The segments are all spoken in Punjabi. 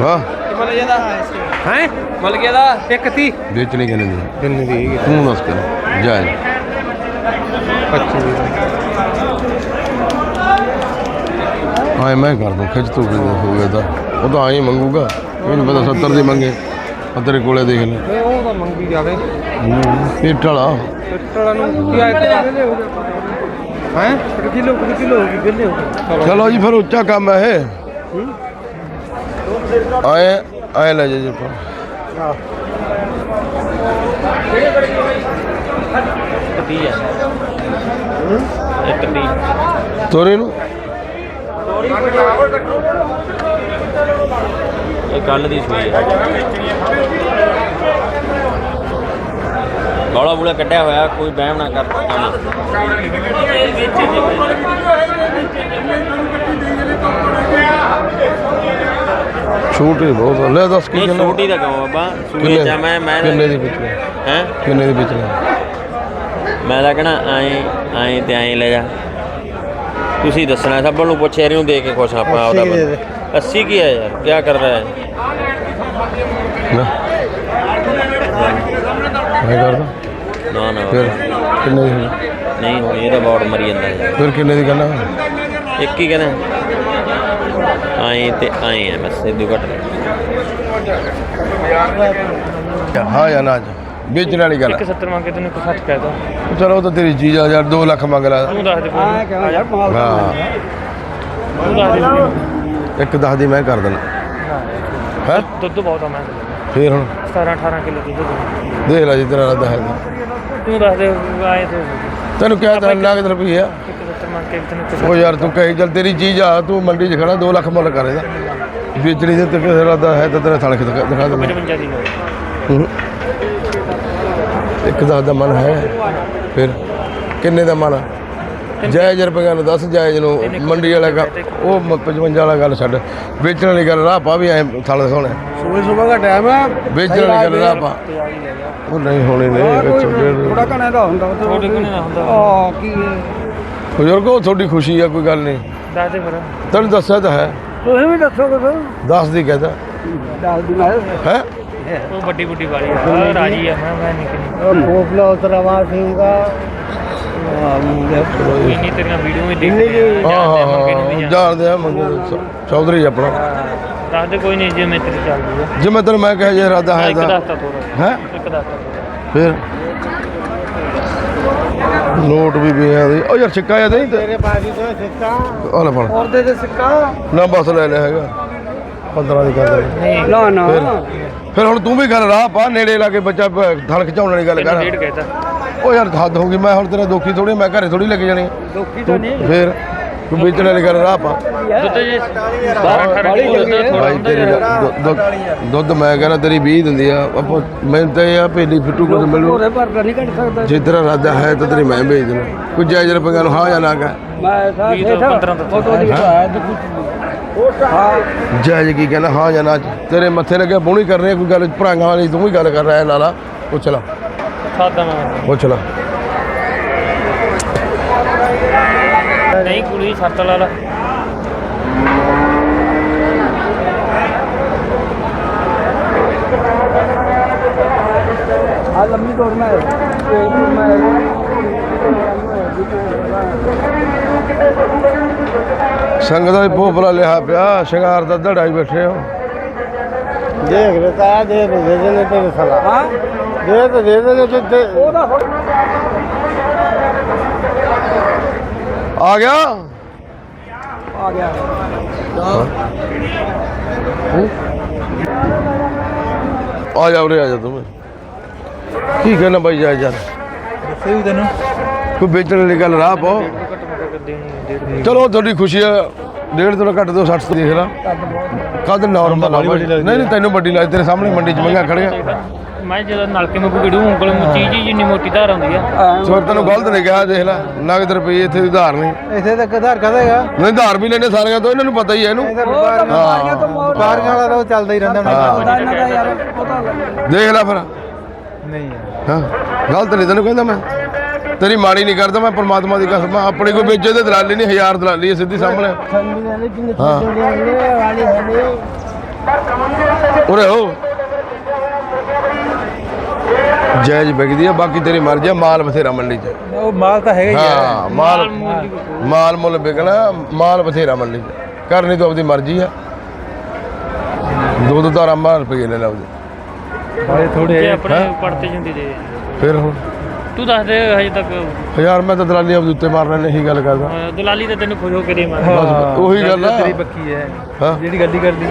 ਹਾਂ ਮਲ ਗਿਆ ਦਾ ਹੈ? ਮਲ ਗਿਆ ਦਾ ਇੱਕ ਤੀ ਵੇਚਣੀ ਕਿੰਨੇ ਦੀ? ਕਿੰਨੇ ਦੀ। ਹੈਗੀ ਤੂੰ ਦੱਸ ਕਰ ਜਾਇਜ਼ 25 ਦੀ। ਹਾਂ ਮੈਂ ਕਰ ਦੂੰ ਖਿੱਚ ਤੂੰ ਹੋ ਗਿਆ ਤਾਂ। ਉਹ ਤਾਂ ਆਈ ਮੰਗੂਗਾ। ਮੈਨੂੰ ਪਤਾ 70 ਦੀ ਮੰਗੇ। ਆ ਤੇਰੇ ਕੋਲੇ ਦੇਖ ਲੈ। ਨਹੀਂ ਉਹ ਤਾਂ ਮੰਗੀ ਜਾਵੇ। ਪੇਟ ਵਾਲਾ। ਟੱਟੜਾ ਨੂੰ ਕੀ ਆ ਇੱਕ ਵੇਲੇ ਹੋ ਗਿਆ ਹੈ? ਕਿਲੋ ਕਿਲੋ ਹੋ ਗਈ ਵੇਲੇ ਹੋ ਗਏ? ਚਲੋ ਜੀ ਫਿਰ ਉੱਚਾ ਕੰਮ ਹੈ ਇਹ। ਆਏ ਆਏ ਲੈ ਜੇ ਪਰ ਤੀ ਹੈ ਇੱਕ ਤੀ ਤੋਰੇ ਨੂੰ? ਇਹ ਕੱਲ ਦੀ ਸੂਈ ਹੈ ਗੋਲਾ ਬੂਲਾ ਕੱਢਿਆ ਹੋਇਆ ਕੋਈ ਵਹਿਮ ਨਾ ਕਰ। ਕੰਮ ਛੋਟੇ ਬਹੁਤ ਆ। ਲੈ ਦੱਸ ਕੀ ਇਹ ਕਿੰਨਾ ਛੋਟੀ ਦਾ ਕਹੋ ਬਾਬਾ ਕਿੰਨੇ? ਚ ਮੈਂ ਮੈਂ ਕਿੰਨੇ ਦੀ ਵਿਚਲੇ ਹੈ? ਕਿੰਨੇ ਦੀ ਵਿਚਲੇ ਮੈਂ ਤਾਂ ਕਹਣਾ ਆਏ ਆਏ ਤੇ ਆਏ ਲੈ ਜਾ। ਤੁਸੀਂ ਦੱਸਣਾ ਸਭ ਨੂੰ ਪੁੱਛਿਆ ਇਹਨੂੰ ਦੇ ਕੇ ਖੁਸ਼ ਆਪਾਂ ਆਪਦਾ ਬੰਦਾ। 80 ਕੀ ਹੈ ਯਾਰ ਕੀ ਕਰ ਰਿਹਾ ਹੈ? ਨਾ। ਮੈਂ ਕਰਦਾ ਨਾ ਨਾ। ਫਿਰ ਕਿੰਨੇ ਦੀ ਹੋਈ? ਨਹੀਂ ਹੋਣੀ ਇਹਦਾ ਬੌੜ ਮਰੀ ਜਾਂਦਾ ਯਾਰ ਫਿਰ ਕਿੰਨੇ ਦੀ ਕਰਨਾ ਇੱਕ ਹੀ ਕਹਿੰਦਾ। ਆਏ ਤੇ ਆਏ ਆ ਬਸ ਇਹ ਘੱਟ ਨਹੀਂ। ਹਾਂ ਜਾਂ ਨਾ ਜੀ ਵੇਚਣ ਵਾਲੀ ਗੱਲ ਹੈ। 70 ਮੰਗੇ ਤੈਨੂੰ 60 ਕਹਿਦਾ ਚਲੋ ਉਹ ਤਾਂ ਤੇਰੀ ਚੀਜ਼ ਆ ਯਾਰ 2 ਲੱਖ ਮੰਗ ਲਾ। ਤੂੰ ਦੱਸ ਦੇ ਯਾਰ ਹਾਂ। ਦੇ ਕੋਈ। ਇੱਕ ਦਸ ਦੀ ਮੈਂ ਕਰ ਦੇਣਾ ਹੈ? ਦੁੱਧ ਬਹੁਤ ਆ ਮੈਂ। ਫੇਰ ਹੁਣ? 17 18 ਕਿਲੋ ਦੁੱਧ ਦੇ। ਦੇਖ ਲੈ ਜੀ ਤੇਰਾ ਰੱਦਾ ਹੈ ਤੂੰ ਦੱਸ ਦੇ ਆਏ ਤੇ। ਤੈਨੂੰ ਕਿਹਾ ਤਾਂ ਲੱਖ ਰੁਪਈਆ 70 ਮੰਗ ਕੇ ਤੈਨੂੰ ਉਹ ਯਾਰ ਤੂੰ ਕਹੀ ਚੱਲ ਤੇਰੀ ਚੀਜ਼ ਆ ਤੂੰ ਮੰਡੀ 'ਚ ਖੜਾ 2 ਲੱਖ ਮੁੱਲ ਕਰ ਇਹਦਾ। ਵੇਚਣੀ ਦੇ ਤੇ ਕਿਸੇ ਰੱਦਾ ਹੈ ਤਾਂ ਤੇਰਾ ਥਲਕ ਦਿਖਾ ਦਿਖਾ ਦੇ 55 ਦੀ ਹੋਈ। ਹੂੰ। ਇੱਕ ਦਸ ਦਾ ਮਨ ਹੈ ਫਿਰ ਕਿੰਨੇ ਦਾ ਮਨ ਆ? ਜਾਇਜ਼ ਰੁਪਈਆ ਨੂੰ ਦੱਸ ਜਾਇਜ਼ ਨੂੰ ਮੰਡੀ ਵਾਲਾ ਗਾ- ਉਹ ਮ- 55 ਵਾਲਾ ਗੱਲ ਛੱਡ। ਵੇਚਣ ਵਾਲੀ ਗੱਲ ਰਾਹ ਪਾ ਵੀ ਐ ਥਲ ਦਿਖਾਉਣਾ। ਸੁਬਹ ਸੁਬਹ ਦਾ ਟਾਈਮ ਹੈ ਵੇਚਣ ਵਾਲੀ ਗੱਲ ਰਾਹ ਪਾ। ਉਹ ਨਹੀਂ ਹੋਣੀ ਨਹੀਂ ਵਿੱਚ। ਥੋੜਾ ਘਣਾ ਦਾ ਹੁੰਦਾ ਉਹ ਥੋੜੇ ਕੋਲ ਨਾ ਹੁੰਦਾ। ਆ ਕੀ ਹੈ? ਬਜ਼ੁਰਗੋ ਤੁਹਾਡੀ ਖੁਸ਼ੀ ਆ ਕੋਈ ਗੱਲ ਨਹੀਂ। ਦੱਸ ਦੇ ਫਿਰ। ਤੈਨੂੰ ਦੱਸਿਆ ਤਾਂ ਹੈ। ਤੁਸੀਂ ਵੀ ਦੱਸੋਗੇ ਫਿਰ। ਦੱਸ ਦੀ ਕਹਦਾ ਦੱਸ ਦੀ ਮੈਂ ਹੈ? ਉਹ ਵੱਡੀ ਵੱਡੀ ਵਾਲੀ ਆ ਰਾਜੀ ਆ ਮੈਂ ਮੈਂ ਨਹੀਂ ਕਿੰਨੀ ਫੋਫਲਾ ਉਤਰਵਾ ਸਿੰਘਾ ਕੋਈ ਨਹੀਂ ਤੇਰੀਆਂ ਵੀਡੀਓ ਵਿੱਚ ਇੰਨੀ ਦੇਖਦੇ ਜੀ। ਹਾਂ ਆ ਹਾਂ ਮੰਗੇ ਨੂੰ ਵੀ ਹਾਂ ਜਾਣ ਜਾਣਦੇ ਆ। ਮੰਗੇ ਚੌ- ਚੌਧਰੀ ਆਪਣਾ। ਦੱਸ ਦੇ ਕੋਈ ਨਹੀਂ ਜੇ ਮੈਂ ਤੇਰੀ ਚੱਲਦੀ ਆ। ਜੇ ਮੈਂ ਤੈਨੂੰ ਮੈਂ ਕਿਹਾ ਜੇ ਇਰਾਦਾ ਹੈ ਇੱਕ ਤਾਂ। ਦੱਸਤਾ ਥੋੜਾ ਹੈ? ਇੱਕ ਦੱਸਤਾ ਫਿਰ? ਨੋਟ ਵੀ ਪਿਆ ਦੇ ਉਹ ਯਾਰ ਸਿੱਕਾ ਜਾਂ ਨਹੀਂ ਤੇ ਤੇਰੇ ਪਾਸ ਤੋਂ ਸਿੱਕਾ। ਉਹ ਲੈ ਫੜ। ਔਰ ਦੇ ਦੇ ਸਿੱਕਾ। ਨਾ ਬਸ ਲੈ ਲਿਆ ਹੈਗਾ। 15 ਦੀ ਕਰ ਦੇ ਨਹੀਂ ਨਾ ਨਾ। ਫਿਰ ਹੁਣ ਤੂੰ ਵੀ ਗੱਲ ਰਾਹ ਪਾ ਨੇੜੇ ਲਾ ਕੇ ਬੱਚਾ ਥਲ ਖਿਚਾਉਣ ਵਾਲੀ ਗੱਲ ਕਰ। ਉਹ ਯਾਰ ਹੱਦ ਹੋ ਗਈ ਮੈਂ ਹੁਣ ਤੇਰਾ ਦੋਖੀ ਥੋੜੀ ਮੈਂ ਘਰੇ ਥੋੜੀ ਲੈ ਕੇ ਜਾਣੀ ਲੋਕੀ ਤਾਂ ਨਹੀਂ। ਫਿਰ ਤੂੰ ਵੇਚਣ ਵਾਲੀ ਗੱਲ ਰਾਹ ਪਾ ਦੁੱਧ ਜੇ 12 18 ਕਿਲੋ ਦੁੱਧ ਥੋੜਾ ਭਾਈ ਹੁੰਦਾ ਤੇਰੀ ਯਾਰ ਗੱਲ- ਦੁੱਧ- ਦੁੱਧ- ਦੁੱਧ ਮੈਂ ਕਹਿੰਦਾ ਤੇਰੀ 20 ਦਿੰਦੀ ਆ। ਆਪਾਂ ਮੈਨੂੰ ਤਾਂ ਇਹ ਆ ਭੇਲੀ ਫਿੱਟੂ ਕੁਝ ਮਿਲੂ। ਉਹਦੇ ਪਰ ਤਾਂ ਨਹੀਂ ਕੱਢ ਸਕਦਾ। ਜੇ ਤੇਰਾ ਇਰਾਦਾ ਹੈ ਤਾਂ ਤੇਰੀ ਮੈਂ ਭੇਜ ਦੇਣਾ ਕੋਈ ਜਾਇਜ਼ ਰੁਪਈਆ ਨੂੰ ਹਾਂ ਜਾਂ ਨਾ ਕਹਿ। ਮੈਂ ਸਾਹ ਵੀਹ ਤੋਂ 15 ਤੋਂ ਉਹ ਤੋਂ ਨਹੀਂ ਆਇਆ ਤੇ ਕੁਝ ਹਾਂ ਜਾਇਜ਼ ਕੀ ਕਹਿੰਦਾ ਹਾਂ ਜਾਂ ਨਾ। ਤੇਰੇ ਮੱਥੇ ਲੱਗੇ ਬੋਣੀ ਕਰ ਰਹੇ ਕੋਈ ਗੱਲ ਭਰਾਂਗਾ ਵਾਲੀ ਤੂੰ ਵੀ ਗੱਲ ਕਰ ਰਿਹਾ ਲਾਲਾ ਪੁੱਛ ਲਾ। ਸਾਦਾ ਮੈਂ। ਪੁੱਛ ਲਾ। ਨਹੀਂ ਕੁੜੀ ਸੱਤ ਲਾ ਲਾ। ਆ ਲੰਮੀ ਦੌੜ ਮੈਂ ਇਹ ਮੈਂ ਸੰਗ ਦਾ ਵੀ ਭੋਪਲਾ ਲਿਆ ਪਿਆ ਸ਼ਿੰਗਾਰ ਦਾ ਧੜਾ ਹੀ ਬੈਠੇ ਹੋ। ਦੇਖ ਰਤਾ ਦੇ ਦੇ ਦੇ ਨੇ ਤੇਰੇ ਸਲਾ ਹਾਂ? ਦੇ ਦੇ ਦੇ ਦੇ ਨੇ ਤੇ ਉਹਦਾ ਆ ਗਿਆ? ਆ ਗਿਆ। ਆ ਜਾ ਉਰੇ ਆ ਜਾ ਤੂੰ ਕੀ ਕਹਿਣਾ ਬਾਈ ਜਾ ਯਾਰ? ਸਹੀ ਤੈਨੂੰ। ਕੋਈ ਵੇਚਣ ਵਾਲੀ ਗੱਲ ਰਾਹ ਪਾਓ ਦੇਣੀ ਚਲੋ ਤੁਹਾਡੀ ਖੁਸ਼ੀ ਆ। ਡੇਢ ਤੋਂ ਘੱਟ ਦੋ 60 ਤੋਂ ਦੇਖ ਲਾ। ਕਦ ਨਾਰਮਲ ਆ ਬਾਈ। ਨਹੀਂ ਨਹੀਂ ਤੈਨੂੰ ਵੱਡੀ ਲੱਗ ਤੇਰੇ ਸਾਹਮਣੇ ਮੰਡੀ 'ਚ ਮੰਗਾ ਖੜਿਆ ਮੈਂ ਜਦੋਂ ਨਲਕੇ ਮੇ ਕੋਈ ਡੂੰ ਉਂਗਲ ਨੂੰ ਚੀਜ਼ ਹੀ ਜਿੰਨੀ ਮੋਟੀ ਧਾਰ ਆਉਂਦੀ ਆ। ਸੋ ਤੈਨੂੰ ਗਲਤ ਨਹੀਂ ਕਿਹਾ ਦੇਖ ਲੈ। ਨਗਦ ਰੁਪਏ ਇੱਥੇ ਦੀ ਉਧਾਰ ਨਹੀਂ। ਇਥੇ ਤੱਕ ਆਧਾਰ ਕਦੇਗਾ ਨਹੀਂ ਉਧਾਰ ਵੀ ਲੈਣੇ ਸਾਰਿਆਂ ਤੋਂ ਇਹਨਾਂ ਨੂੰ ਪਤਾ ਹੀ ਹੈ। ਇਹਨੂੰ ਬਾਰੀਆਂ ਵਾਲਾ ਰੋ ਚੱਲਦਾ ਹੀ ਰਹਿੰਦਾ ਹਾਂ। ਇਹਨਾਂ ਦਾ ਯਾਰ ਪਤਾ ਦੇਖ ਲੈ ਫਿਰ। ਨਹੀਂ। ਹਾਂ। ਗਲਤ ਨਹੀਂ ਤੈਨੂੰ ਕਹਿੰਦਾ ਮੈਂ। ਤੇਰੀ ਮਾੜੀ ਨਹੀਂ ਕਰਦਾ ਮੈਂ ਪਰਮਾਤਮਾ ਦੀ ਕਸਮ ਆ, ਆਪਣੇ ਕੋਈ ਵੇਚੇ ਤੇ ਦਲਾਲੀ ਨਹੀਂ ਹਜ਼ਾਰ ਦਲਾਲੀ ਹੈ ਸਿੱਧੀ ਸਾਹਮਣੇ ਕਿੰਨੀ ਹਾਂ। ਵਾਲੀ ਉਰੇ ਹੋ ਜਾਇਜ਼ ਵਿਕਦੀ ਆ ਬਾਕੀ ਤੇਰੀ ਮਰਜ਼ੀ ਆ ਮਾਲ ਬਥੇਰਾ ਮੰਡੀ 'ਚ। ਉਹ ਮਾਲ ਤਾਂ ਹੈਗਾ ਹਾਂ ਮਾਲ ਮਾਲ ਮੁੱਲ ਵਿਕਣਾ ਮਾਲ ਬਥੇਰਾ ਮੰਡੀ 'ਚ। ਕਰਨੀ ਤਾਂ ਆਪਦੀ ਮਰਜ਼ੀ ਆ। ਦੋ ਦੋ ਧਾਰਾ ਮਾਰ ਰੁਪਏ ਲੈ ਲਾ ਉਹਦੇ। ਬਾਲੇ ਥੋੜੇ ਆਪਣੇ ਪੜਤੇ ਜਾਂਦੀ ਦੇ। ਫਿਰ ਹੁਣ? ਤੂੰ ਦੱਸ ਦੇ ਹਜੇ ਤੱਕ। ਯਾਰ ਮੈਂ ਤਾਂ ਦਲਾਲੀ ਆਪਦੇ ਉੱਤੇ ਮਾਰਨਾ ਨਹੀਂ ਗੱਲ ਕਰਦਾ। ਅਹ ਦਲਾਲੀ ਤਾਂ ਤੈਨੂੰ ਖੁਸ਼ ਹੋ ਕੇ ਦੇ ਮਾਰ ਬਸ ਉਹੀ ਗੱਲ ਆ। ਤੇਰੀ ਪੱਕੀ ਹੈ। ਹਾਂ। ਜਿਹੜੀ ਗੱਡੀ ਕਰਦੀ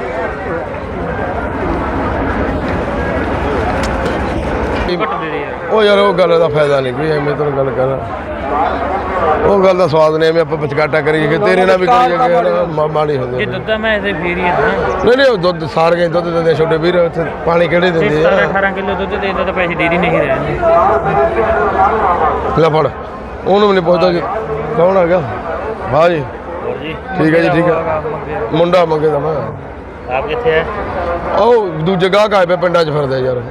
ਘੱਟ ਦੇ ਦੇ ਯਾਰ। ਉਹ ਯਾਰ ਉਹ ਗੱਲ ਦਾ ਫਾਇਦਾ ਨਹੀਂ ਕੋਈ ਐਵੇਂ ਤੈਨੂੰ ਗੱਲ ਕਰਾਂ। ਉਹ ਗੱਲ ਦਾ ਸਵਾਦ ਨਹੀਂ ਐਵੇਂ ਆਪਾਂ ਵਿਚਕਾਟਾ ਕਰੀਏ ਕਿ ਤੇਰੇ ਨਾਲ ਵੀ ਕਰੀ ਮਾ- ਮਾੜੀ ਹੁੰਦੀ। ਜੇ। ਦੁੱਧ ਮੈਂ ਐਸੇ ਫੇਰ ਨਾ। ਨਹੀਂ ਨਹੀਂ ਉਹ ਦੁੱਧ ਸਾਰ ਗਏ ਦੁੱਧ ਦਿੰਦੇ ਛੋਟੇ ਵੀਰ ਉੱਥੇ ਪਾਣੀ ਕਿਹੜੇ ਦਿੰਦੇ 17 ਆ? 18 ਕਿਲੋ ਦੁੱਧ ਦੇ ਦਿੰਦਾ ਤਾਂ ਪੈਸੇ ਦੇ ਹੀ ਨਹੀਂ ਰਹਿੰਦੇ ਲੈ ਫੜ ਉਹਨੂੰ ਵੀ ਨਹੀਂ ਪੁੱਛਦਾ ਕਿ ਕੌਣ ਆ ਗਿਆ ਹਾਂ ਜੀ। ਠੀਕ ਹੈ ਜੀ ਠੀਕ ਹੈ। ਮੁੰਡਾ ਮੰਗੇ ਦਾ ਮੈਂ। ਆਪ ਕਿੱਥੇ ਹੈ? ਉਹ ਦੂਜੇ ਆਏ ਪਏ ਪਿੰਡਾਂ 'ਚ ਫਿਰਦੇ ਯਾਰ।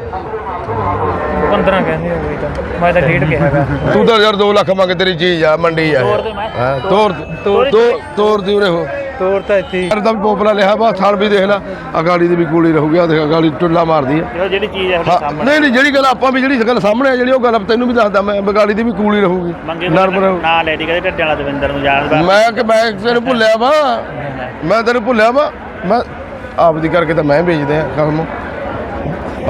15 ਕਹਿੰਦੇ ਹੋ ਗਈ ਤਾਂ। ਮੈਂ ਤਾਂ ਡੇਢ ਕਿਹਾਗਾ ਤੂੰ ਤਾਂ ਯਾਰ 2 ਲੱਖ ਮੰਗ ਤੇਰੀ ਚੀਜ਼ ਆ ਮੰਡੀ ਆ। ਤੋਰ ਦੇ ਮੈਂ। ਹਾਂ ਤੋਰ ਤੋਰ ਤੋਰ ਦੀ ਉਰੇ ਹੋ। ਤੋਰ ਤਾਂ ਇੱਥੇ ਹੀ। ਯਾਰ ਤਾਂ ਵੀ ਪੋਪਲਾ ਲਿਆ ਬਾ ਥਾਲ ਵੀ ਦੇਖ ਲੈ। ਅਗਾੜੀ ਦੀ ਵੀ ਗੋਲੀ ਰਹੂਗੀ ਆ ਦੇਖ ਅਗਾੜੀ ਟੁੱਲਾ ਮਾਰਦੀ ਆ। ਦੇਖੋ ਜਿਹੜੀ ਚੀਜ਼ ਹੈ ਹਾਂ, ਨਹੀਂ ਨਹੀਂ ਜਿਹੜੀ ਗੱਲ ਆਪਾਂ ਵੀ ਜਿਹੜੀ ਗੱਲ ਸਾਹਮਣੇ ਆ ਜਿਹੜੀ ਉਹ ਗੱਲ ਤੈਨੂੰ ਵੀ ਦੱਸਦਾ ਮੈਂ ਬਗਾੜੀ ਦੀ ਵੀ ਕੂਲੀ ਰਹੂਗੀ। ਮੰਗੇ ਨਰਮ ਰਹੂ। ਨਾ ਲੈ ਦੀ ਕਹਿੰਦੇ ਢੱਡਿਆਂ ਵਾਲਾ ਦਵਿੰਦਰ ਨੂੰ ਜਾਣਦਾ ਮੈਂ ਕਿ ਮੈਂ ਤੈਨੂੰ ਭੁੱਲਿਆ ਵਾ। ਮੈਂ ਤੈਨੂੰ ਭੁੱਲਿਆ ਵਾ। ਮੈਂ ਆਪਦੀ ਕਰਕੇ ਤਾਂ ਮੈਂ ਵੇਚਦੇ ਆ ਕੰਮ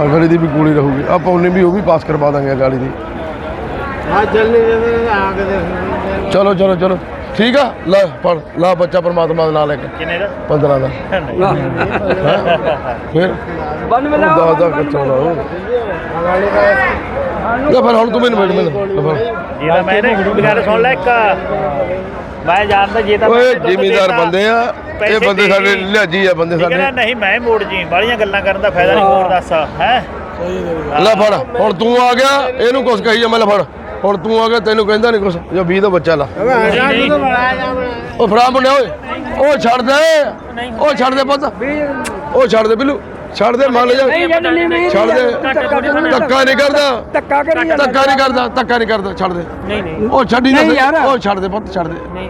ਅਗਾੜੀ ਦੀ ਵੀ ਕੂਲੀ ਰਹੂਗੀ। ਆਪਾਂ ਉਹਨੇ ਵੀ ਉਹ ਵੀ ਪਾਸ ਕਰਵਾ ਦਾਂਗੇ ਅਗਾੜੀ ਦੀ। ਹਾਂ ਜਲਦੀ ਜਲਦੀ ਆ ਕੇ ਦੇਖ ਚਲੋ ਚਲੋ ਚਲੋ। ਠੀਕ ਆ? ਲੈ ਪੜ ਲਾ ਬੱਚਾ ਪਰਮਾਤਮਾ ਦਾ ਨਾਮ ਲੈ ਕੇ ਕਿੰਨੇ ਦਾ? 15 ਦਾ। ਫਿਰ? ਬੰਨ ਮਿਲਾ ਦਾ ਦਾ ਕਿੱਥੋਂ ਦਾ ਉਹ ਲੈ ਫਿਰ ਹੁਣ ਤੂੰ ਮੈਨੂੰ ਮਿਲ ਮਿਲ। ਤਾਂ ਮੈਂ ਨਾ ਗੱਲ ਸੁਣ ਲੈ ਇੱਕ। ਮੈਂ ਜਾਣਦਾ ਜੇ ਤਾਂ ਓਏ ਜ਼ਿਮੀਦਾਰ ਬੰਦੇ ਆ। ਇਹ ਪੈਸੇ ਬੰਦੇ ਦੇ ਸਾਡੇ ਗਈ। ਲਿਆਜੀ ਆ ਬੰਦੇ ਠੀਕ ਹੈ ਨਾ ਸਾਡੇ ਨਹੀਂ ਮੈਂ ਮੋੜ ਜੀ ਬਾਲੀਆਂ ਗੱਲਾਂ ਕਰਨ ਦਾ ਫਾਇਦਾ ਨਹੀਂ ਹੋਰ ਦੱਸ ਹੈ? ਲੈ ਫੜ ਹੁਣ ਤੂੰ ਆ ਗਿਆ ਇਹਨੂੰ ਕੁਛ ਕਹੀ ਜਾ ਮੈਂ ਲੈ ਫੜ। ਹੁਣ ਤੂੰ ਆ ਗਿਆ ਤੈਨੂੰ ਕਹਿੰਦਾ ਨਹੀਂ ਕੁਛ ਜੋ 20 ਦਾ ਬੱਚਾ ਲਾ। ਉਹ ਫੜਾ ਮੁੰਡਿਆ ਓਏ। ਉਹ ਛੱਡ ਦੇ ਉਹ ਛੱਡ ਦੇ ਪੁੱਤ। ਉਹ ਛੱਡ ਦੇ ਬਿੱਲੂ। ਛੱਡ ਦੇ ਮੰਨ ਜਾ। ਛੱਡ ਦੇ। ਧੱਕਾ ਨਹੀਂ ਕਰਦਾ। ਧੱਕਾ ਕਰੀ ਧੱਕਾ ਨਹੀਂ ਕਰਦਾ ਧੱਕਾ ਨਹੀਂ ਕਰਦਾ ਛੱਡ ਦੇ। ਨਹੀਂ ਨਹੀਂ। ਉਹ ਛੱਡੀ ਨਾ ਸਹੀ। ਉਹ ਛੱਡ ਦੇ ਪੁੱਤ ਛੱਡ ਦੇ। ਨਹੀਂ।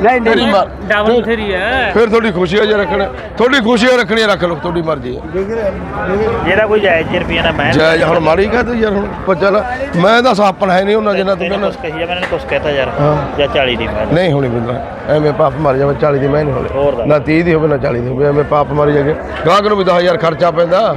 ਨਹੀਂ ਮਾਰ ਡਬਲ ਥਰੀ ਹੈ। ਫਿਰ ਤੁਹਾਡੀ ਖੁਸ਼ੀ ਆ ਜੇ ਰੱਖਣਾ ਤੁਹਾਡੀ ਖੁਸ਼ੀ ਆ ਰੱਖਣੀ ਆ, ਰੱਖ ਲਓ ਤੁਹਾਡੀ ਮਰਜ਼ੀ ਹੈ। ਜਿਹੜਾ ਕੋਈ ਜਾਇਜ਼ ਰੁਪਈਆ ਨਾ ਮੈਂ ਜੈ ਹੁਣ ਮਾੜੀ ਕਾ ਤੂੰ ਯਾਰ ਹੁਣ ਪਰ ਚੱਲ ਮੈਂ ਤਾਂ ਸਾਪਣ ਹੈ ਨਹੀਂ ਉਹਨਾਂ ਜਿੰਨਾ ਤੂੰ ਕਹਿੰਦਾ ਕੁਛ ਕਹੀ ਜਾ ਮੈंने ਕੁਛ ਕਹਿਤਾ ਯਾਰ ਹਾਂ। ਜਾਂ 40 ਦੀ ਮੈਂ ਨਹੀਂ ਹੋਣੀ ਬਿੰਦਰਾ ਐਵੇਂ ਪਾਪ ਮਾਰ ਜਾਵੇ 40 ਦੀ ਮੈਂ ਨਹੀਂ ਹੋਰ ਹੋਣੀ ਦੱਸ। ਨਾ 30 ਦੀ ਹੋਵੇ ਨਾ 40 ਦੀ ਹੋਵੇ ਐਵੇਂ ਪਾਪ ਮਾਰੀ ਜਾਗੇ ਗਾਹਕ ਨੂੰ ਵੀ 10000 ਖਰਚਾ ਪੈਂਦਾ।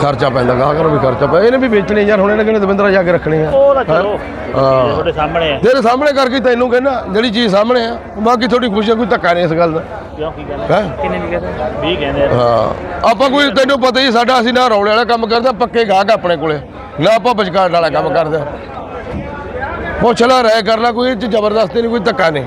ਖਰਚਾ ਪੈਂਦਾ ਗਾਹਕ ਨੂੰ ਵੀ ਖਰਚਾ ਪੈਂਦਾ ਇਹਨੇ ਵੀ ਵੇਚਣੀ ਯਾਰ ਹੁਣ ਇਹਨੇ ਕਿਹਨੇ ਦਵਿੰਦਰਾ ਜਾ ਕੇ ਰੱਖਣੀ ਆ। ਉਹ ਤਾਂ ਚਲੋ। ਹਾਂ। ਤੁਹਾਡੇ ਸਾਹਮਣੇ ਹੈ ਤੇਰੇ ਸਾਹਮਣੇ ਕਰਕੇ ਤੈਨੂੰ ਕਹਿੰਦਾ ਜਿਹੜੀ ਚੀਜ਼ ਸਾਹਮਣੇ ਆ ਬਾਕੀ ਤੁਹਾਡੀ ਖੁਸ਼ੀ ਆ, ਕੋਈ ਧੱਕਾ ਨਹੀਂ ਇਸ ਗੱਲ ਦਾ। ਕਿਉਂ ਕੀ ਗੱਲ ਹੈ? ਕਿੰਨੇ ਦੀ ਕਹਿੰਦਾ 20 ਕਹਿੰਦੇ ਆ। ਹਾਂ। ਆਪਾਂ ਕੋਈ ਤੈਨੂੰ ਪਤਾ ਹੀ ਸਾਡਾ ਅਸੀਂ ਨਾ ਰੌਲੇ ਵਾਲਾ ਕੰਮ ਕਰਦੇ ਪੱਕੇ ਗਾਹਕ ਆਪਣੇ ਕੋਲੇ। ਨਾ ਆਪਾਂ ਵਿਚਕਾਰ ਵਾਲਾ ਕੰਮ ਕਰਦੇ ਪੁੱਛ ਲੈ ਕਰ ਲੈ ਕੋਈ ਇਹ 'ਚ ਜ਼ਬਰਦਸਤੀ ਨਹੀਂ ਕੋਈ ਧੱਕਾ ਨਹੀਂ।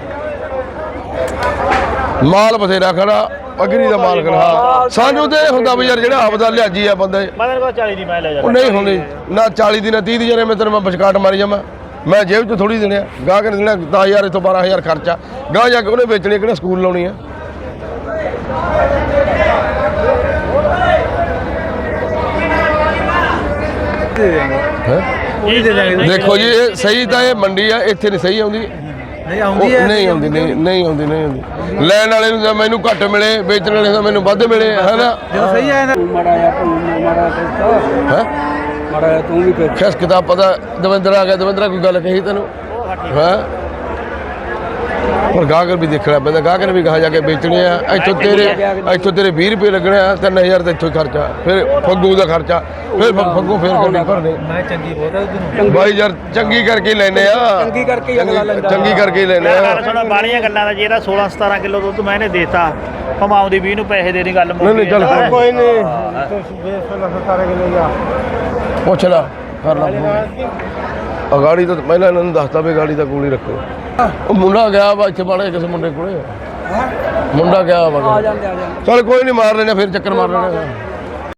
ਮਾਲ ਬਥੇਰਾ ਖੜਾ ਅਗਰੀ ਦਾ ਮਾਲ ਖੜਾ। ਸਾਨੂੰ ਤੇ ਇਹ ਹੁੰਦਾ ਵੀ ਯਾਰ ਜਿਹੜਾ ਆਪਦਾ ਲਿਆਜੀ ਆ ਬੰਦਾ। ਮੈਂ ਤੇਰੇ ਕੋਲ 40 ਦੀ ਮੈਂ ਲੈ ਜਾ ਉਹ ਨਹੀਂ ਹੁੰਦੀ। ਨਾ 40 ਦੀ ਨਾ 30 ਦੀ ਜਰੇ ਮੈਂ ਤੈਨੂੰ ਮੈਂ ਵਿਚਕਾਟ ਮਾਰੀ ਜਾਵਾਂ। ਮੈਂ ਜੇਬ 'ਚ ਥੋੜੀ ਦੇਣੇ ਆ। ਗਾਹਕ ਨੇ ਦੇਣਾ 10000 ਇਥੋਂ 12000 ਖਰਚਾ। ਗਾਹ ਜਾ ਕੇ ਉਹਨੇ ਵੇਚਣੀ ਕਿਹੜਾ ਸਕੂਲ ਲਾਉਣੀ ਆ? ਹੈਂ? ਦੇਖੋ ਜੀ ਇਹ ਸਹੀ ਤਾਂ ਇਹ ਮੰਡੀ ਆ ਇੱਥੇ ਨਹੀਂ ਸਹੀ ਆਉਂਦੀ। ਨਹੀਂ ਆਉਂਦੀ ਹੈ ਨਹੀਂ ਆਉਂਦੀ ਨਹੀਂ ਨਹੀਂ ਆਉਂਦੀ ਨਹੀਂ ਆਉਂਦੀ। ਲੈਣ ਵਾਲੇ ਨੂੰ ਤਾਂ ਮੈਨੂੰ ਘੱਟ ਮਿਲੇ ਵੇਚਣ ਵਾਲੇ ਨੂੰ ਮੈਨੂੰ ਵੱਧ ਮਿਲੇ ਹੈ ਨਾ? ਜਦੋਂ ਸਹੀ ਆਇਆ ਨਾ। ਮਾੜਾ ਆ ਤੂੰ ਮਾੜਾ ਹੈ? ਮਾੜਾ ਤੂੰ ਵੀ ਕਰ ਖਿਸ ਕਿਤਾਬ ਪਤਾ ਦਵਿੰਦਰ ਆ ਗਿਆ ਦਵਿੰਦਰ ਕੋਈ ਗੱਲ ਕਹੀ ਤੈਨੂੰ? ਹੈ? ਪਰ ਗਾਹਕ ਵੀ ਦੇਖਣਾ ਪੈਂਦਾ ਗਾਹਕ ਨੇ ਵੀ ਕਹਾ ਜਾ ਕੇ ਵੇਚਣੇ ਆ ਇੱਥੋਂ ਤੇਰੇ ਇੱਥੋਂ ਤੇਰੇ 20 ਰੁਪਏ ਲੱਗਣੇ ਆ 3000 ਤੇ ਇੱਥੋਂ ਹੀ ਖਰਚਾ ਫਿਰ ਫੱਗੂ ਦਾ ਖਰਚਾ ਫਿਰ ਫੱਗੂ ਫੇਰ ਕਰਨੀ ਭਰਨੀ? ਮੈਂ ਚੰਗੀ ਬਹੁਤ ਹੈ ਤੈਨੂੰ ਬਾਈ ਯਾਰ ਚੰਗੀ ਕਰਕੇ ਲੈਨੇ ਆ। ਚੰਗੀ ਕਰਕੇ ਹੀ ਅਗਲਾ ਲੈਂਦਾ। ਚੰਗੀ ਕਰਕੇ ਹੀ ਲੈਨੇ ਆ। ਸੁਣੋ ਬਾਲੀਆਂ ਗੱਲਾਂ ਦਾ ਜੇ ਇਹਦਾ 16 17 ਕਿਲੋ ਦੁੱਧ ਮੈਂ ਇਹਨੇ ਦੇਤਾ ਭਮਾਉਂਦੀ 20 ਨੂੰ ਪੈਸੇ ਦੇ ਦੀ ਗੱਲ ਮੁੱਕ ਨਹੀਂ, ਨਹੀਂ, ਚੱਲ। ਕੋਈ ਨਹੀਂ। ਤੂੰ ਬੇਸ 17 ਕਿਲੋ ਜਾ ਪੁੱਛ ਲਾ ਕਰ ਲਾ ਆ ਗਾੜੀ ਤਾਂ ਪਹਿਲਾਂ ਇਹਨਾਂ ਨੂੰ ਦੱਸਤਾ ਵੀ ਗਾੜੀ ਤਾਂ ਕੋਲ ਹੀ ਰੱਖੋ। ਉਹ ਮੁੰਡਾ ਗਿਆ ਵਾ ਇੱਥੇ ਬਾੜੇ ਕਿਸੇ ਮੁੰਡੇ ਕੋਲੇ। ਮੁੰਡਾ ਗਿਆ ਵਾ। ਆ ਜਾਂਦੇ ਆ ਜਾਂਦੇ। ਚਲ ਕੋਈ ਨਹੀਂ ਮਾਰ ਲੈਣੇ ਫਿਰ ਚੱਕਰ ਮਾਰ ਲੈਣੇ